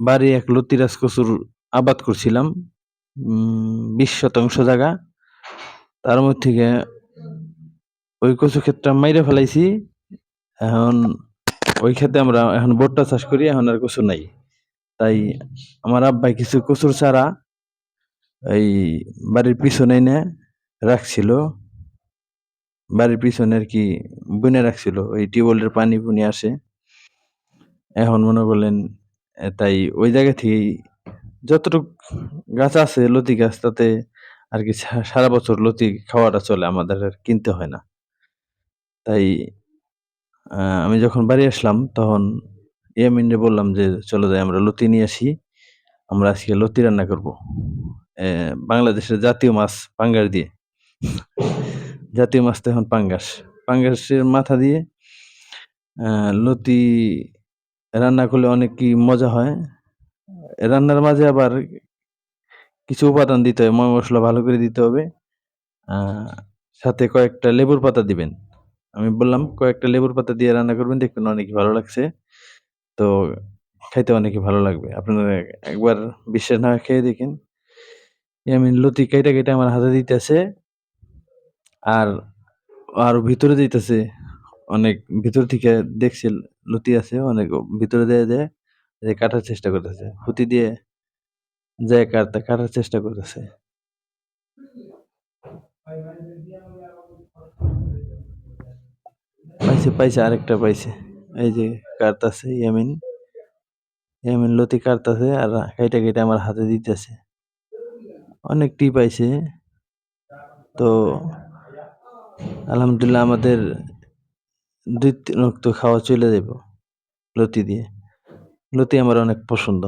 বাড়ি এক লতিরাজ কচুর আবাদ করছিলাম বিশ শতাংশ জায়গা। তার মধ্যে ওই কচু ক্ষেতটা মাইরে ফেলাইছি। এখন ওই ক্ষেতে আমরা এখন ভুট্টা চাষ করি, এখন আর কচু নাই। তাই আমার আব্বাই কিছু কচুর চারা এই বাড়ির পিছনে এনে রাখছিল। বাড়ির পিছনে আর কি বুনে রাখছিল। ওই টিউবওয়েলের পানি বুনে আসে। এখন মনে করলেন তাই ওই জায়গা থেকেই যতটুকু গাছ আছে লতি গাছ, তাতে আর কি সারা বছর লতি খাওয়াটা চলে আমাদের আর কিনতে হয় না। তাই আমি যখন বাড়ি আসলাম তখন ইয়ামিনরে বললাম যে, চলো যাই, আমরা লতি নিয়ে আসি। আমরা আজকে লতি রান্না করব। বাংলাদেশের জাতীয় মাছ পাঙ্গাস দিয়ে। জাতীয় মাছ তো এখন পাঙ্গাস। পাঙ্গাসের মাথা দিয়ে লতি রান্না করলে অনেক কি মজা হয়। রান্নার মাঝে আবার কিছু উপাদান দিতে হবে ময় মশলা ভালো করে দিতে হবে। সাথে কয়েকটা লেবুর পাতা দিবেন। আমি বললাম, কয়েকটা লেবুর পাতা দিয়ে রান্না করবেন, দেখবেন অনেক ভালো লাগছে। তো খাইতে অনেক ভালো লাগবে। আপনারা একবার বিশ্বাস না খেয়ে দেখেন। আমি লতি কেটে কেটে আমার হাতে দিতেছে। আর আর ভিতরে দিতেছে। অনেক ভিতর থেকে দেখছি লতি আছে, অনেক ভিতরে দিয়ে দেয় কাটার চেষ্টা করতেছে। হুতি দিয়ে যায় কাটতে কাটার চেষ্টা করতেছে। পাইছে পাইছে, আরেকটা পাইছে। এই যে কাটতাছে ইয়ামিন। ইয়ামিন লতি কাটতাছে আর কেটে কেটে আমার হাতে দিতেছে। অনেক টিপ পাইছে। তো আলহামদুলিল্লাহ আমাদের দুই তিন রক্ত খাওয়া চলে যাব লতি দিয়ে। লতি আমার অনেক পছন্দ।